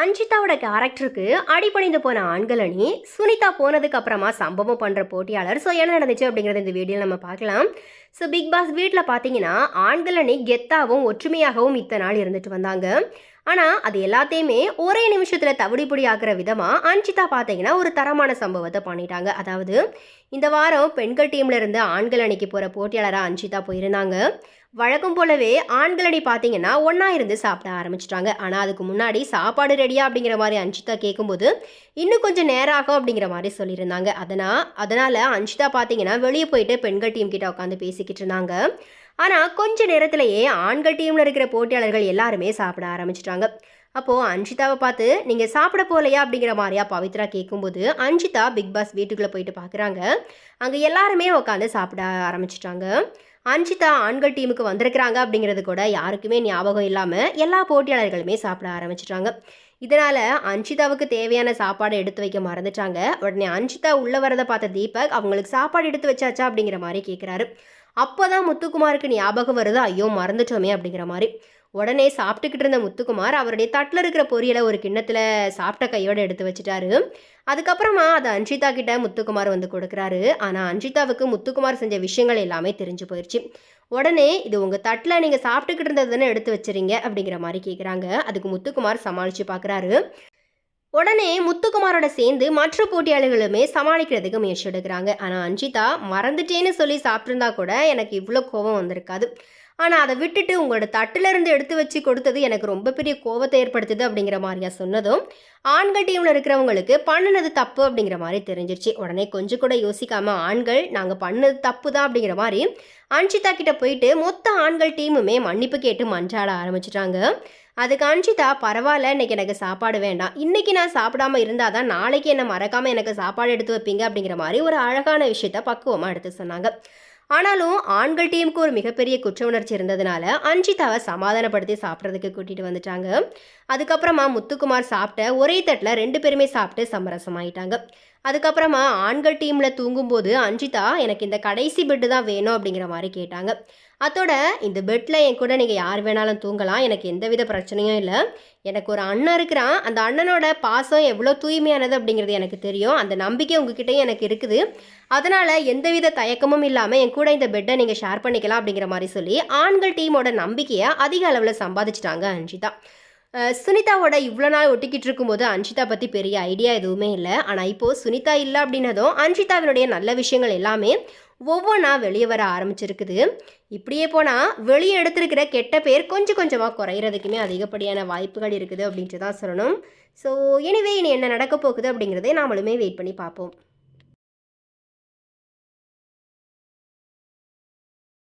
அஞ்சிதாவோட கேரக்டருக்கு அடிபணிந்து போன ஆண்கள் அணி சுனிதா போனதுக்கு அப்புறமா சம்பவம் பண்ணுற போட்டியாளர். ஸோ என்ன நடந்துச்சு அப்படிங்கிறத இந்த வீடியோவில் நம்ம பார்க்கலாம். ஸோ பிக் பாஸ் வீட்டில் பார்த்தீங்கன்னா ஆண்கள் அணி ஒற்றுமையாகவும் இத்தனை நாள் இருந்துட்டு வந்தாங்க. ஆனால் அது எல்லாத்தையுமே ஒரே நிமிஷத்தில் தவிடிபுடி ஆகிற விதமாக அன்ஷிதா பார்த்தீங்கன்னா ஒரு தரமான சம்பவத்தை பண்ணிட்டாங்க. அதாவது இந்த வாரம் பெண்கள் டீம்ல இருந்து ஆண்கள் அணிக்கு போகிற போட்டியாளராக அன்ஷிதா போயிருந்தாங்க. வழக்கம் போலவே ஆண்கள் அணி பார்த்தீங்கன்னா ஒன்றா இருந்து சாப்பிட ஆரம்பிச்சிட்டாங்க. ஆனால் அதுக்கு முன்னாடி சாப்பாடு ரெடியா அப்படிங்கிற மாதிரி அன்ஷிதா கேட்கும்போது இன்னும் கொஞ்சம் நேரம் ஆகும் அப்படிங்கிற மாதிரி சொல்லியிருந்தாங்க. அதனால் அதனால் அன்ஷிதா பார்த்தீங்கன்னா வெளியே போயிட்டு பெண்கள் டீம் கிட்ட உட்காந்து பேசிக்கிட்டு இருந்தாங்க. ஆனால் கொஞ்ச நேரத்திலேயே ஆண்கள் டீமில் இருக்கிற போட்டியாளர்கள் எல்லாருமே சாப்பிட ஆரம்பிச்சிட்டாங்க. அப்போது அஞ்சிதாவை பார்த்து நீங்கள் சாப்பிட போகலையா அப்படிங்கிற மாதிரியா பவித்ரா கேட்கும்போது அஞ்சிதா பிக் பாஸ் வீட்டுக்குள்ளே போயிட்டு பார்க்குறாங்க அங்கே எல்லாருமே உட்காந்து சாப்பிட ஆரம்பிச்சிட்டாங்க. அஞ்சிதா ஆண்கள் டீமுக்கு வந்திருக்கிறாங்க அப்படிங்கிறது கூட யாருக்குமே ஞாபகம் இல்லாமல் எல்லா போட்டியாளர்களுமே சாப்பிட ஆரம்பிச்சிட்டாங்க. இதனால் அஞ்சிதாவுக்கு தேவையான சாப்பாடை எடுத்து வைக்க மறந்துட்டாங்க. உடனே அஞ்சிதா உள்ளே வரதை பார்த்த தீபக் அவங்களுக்கு சாப்பாடு எடுத்து வச்சாச்சா? அப்படிங்கிற மாதிரி கேட்குறாரு அப்போ தான் முத்துக்குமாருக்கு ஞாபகம் வருது ஐயோ மறந்துட்டோமே அப்படிங்கிற மாதிரி. உடனே சாப்பிட்டுக்கிட்டு இருந்த முத்துக்குமார் அவருடைய தட்டில் இருக்கிற பொரியலை ஒரு கிண்ணத்தில் சாப்பிட்ட கையோடு எடுத்து வச்சுட்டாரு. அதுக்கப்புறமா அதை அஞ்சிதா கிட்ட முத்துக்குமார் வந்து கொடுக்குறாரு. ஆனால் அஞ்சிதாவுக்கு முத்துக்குமார் செஞ்ச விஷயங்கள் எல்லாமே தெரிஞ்சு போயிடுச்சு உடனே இது உங்கள் தட்டில் நீங்கள் சாப்பிட்டுக்கிட்டு இருந்தது தானே எடுத்து வச்சுறீங்க அப்படிங்கிற மாதிரி கேட்குறாங்க அதுக்கு முத்துக்குமார் சமாளித்து பார்க்குறாரு உடனே முத்துக்குமாரோட சேர்ந்து மற்ற போட்டியாளர்களுமே சமாளிக்கிறதுக்கு முயற்சி எடுக்கிறாங்க. ஆனால் அஞ்சிதா மறந்துட்டேன்னு சொல்லி சாப்பிட்ருந்தா கூட எனக்கு இவ்வளோ கோபம் வந்திருக்காது. ஆனால் அதை விட்டுட்டு உங்களோட தட்டில் இருந்து எடுத்து வச்சு கொடுத்தது எனக்கு ரொம்ப பெரிய கோபத்தை ஏற்படுத்துது அப்படிங்கிற மாதிரியா சொன்னதும் ஆண்கள் டீமில் இருக்கிறவங்களுக்கு பண்ணினது தப்பு அப்படிங்கிற மாதிரி தெரிஞ்சிருச்சு. உடனே கொஞ்சம் கூட யோசிக்காமல் ஆண்கள் நாங்கள் பண்ணது தப்பு தான் அப்படிங்கிற மாதிரி அன்ஷிதா கிட்ட போயிட்டு மொத்த ஆண்கள் டீமுமே மன்னிப்பு கேட்டு மன்றாட ஆரம்பிச்சிட்டாங்க. அதுக்கு அன்ஷிதா பரவாயில்ல இன்னைக்கு எனக்கு சாப்பாடு வேண்டாம். இன்னைக்கு நான் சாப்பிடாம இருந்தால் தான் நாளைக்கு என்ன மறக்காம எனக்கு சாப்பாடு எடுத்து வைப்பீங்க அப்படிங்கிற மாதிரி ஒரு அழகான விஷயத்த பக்குவமாக எடுத்து சொன்னாங்க. ஆனாலும் ஆண்கள் டீமுக்கு ஒரு மிகப்பெரிய குற்ற உணர்ச்சி இருந்ததுனால அஞ்சிதாவை சமாதானப்படுத்தி சாப்பிட்றதுக்கு கூட்டிகிட்டு வந்துட்டாங்க. அதுக்கப்புறமா முத்துக்குமார் சாப்பிட்ட ஒரே தட்டில் ரெண்டு பேருமே சாப்பிட்டு சமரசமாயிட்டாங்க. அதுக்கப்புறமா ஆண்கள் டீமில் தூங்கும்போது அஞ்சிதா எனக்கு இந்த கடைசி பெட்டு தான் வேணும் அப்படிங்கிற மாதிரி கேட்டாங்க. அதோட இந்த பெட்டில் என் கூட நீங்கள் யார் வேணாலும் தூங்கலாம் எனக்கு எந்தவித பிரச்சனையும் இல்லை. எனக்கு ஒரு அண்ணன் இருக்கிறான் அந்த அண்ணனோட பாசம் எவ்வளோ தூய்மையானது அப்படிங்கிறது எனக்கு தெரியும். அந்த நம்பிக்கை உங்ககிட்டயும் எனக்கு இருக்குது. அதனால் எந்தவித தயக்கமும் இல்லாமல் என் கூட இந்த பெட்டை நீங்கள் ஷேர் பண்ணிக்கலாம் அப்படிங்கிற மாதிரி சொல்லி ஆண்கள் டீமோட நம்பிக்கையை அதிக அளவில் சம்பாதிச்சிட்டாங்க அஞ்சிதா. சுனிதாவோட இவ்வளோ நாள் ஒட்டிக்கிட்டு இருக்கும்போது அன்ஷிதா பற்றி பெரிய ஐடியா எதுவுமே இல்லை. ஆனால் இப்போது சுனிதா இல்லை அப்படின்னதும் அன்ஷிதாவினுடைய நல்ல விஷயங்கள் எல்லாமே ஒவ்வொன்றா வெளியே வர ஆரம்பிச்சிருக்குது. இப்படியே போனால் வெளியே எடுத்திருக்கிற கெட்ட பேர் கொஞ்சம் கொஞ்சமாக குறையிறதுக்குமே அதிகப்படியான வாய்ப்புகள் இருக்குது அப்படின்ட்டு தான் சொல்லணும். ஸோ எனிவே இனி என்ன நடக்க போகுது அப்படிங்கிறதே நாமளுமே வெயிட் பண்ணி பார்ப்போம்.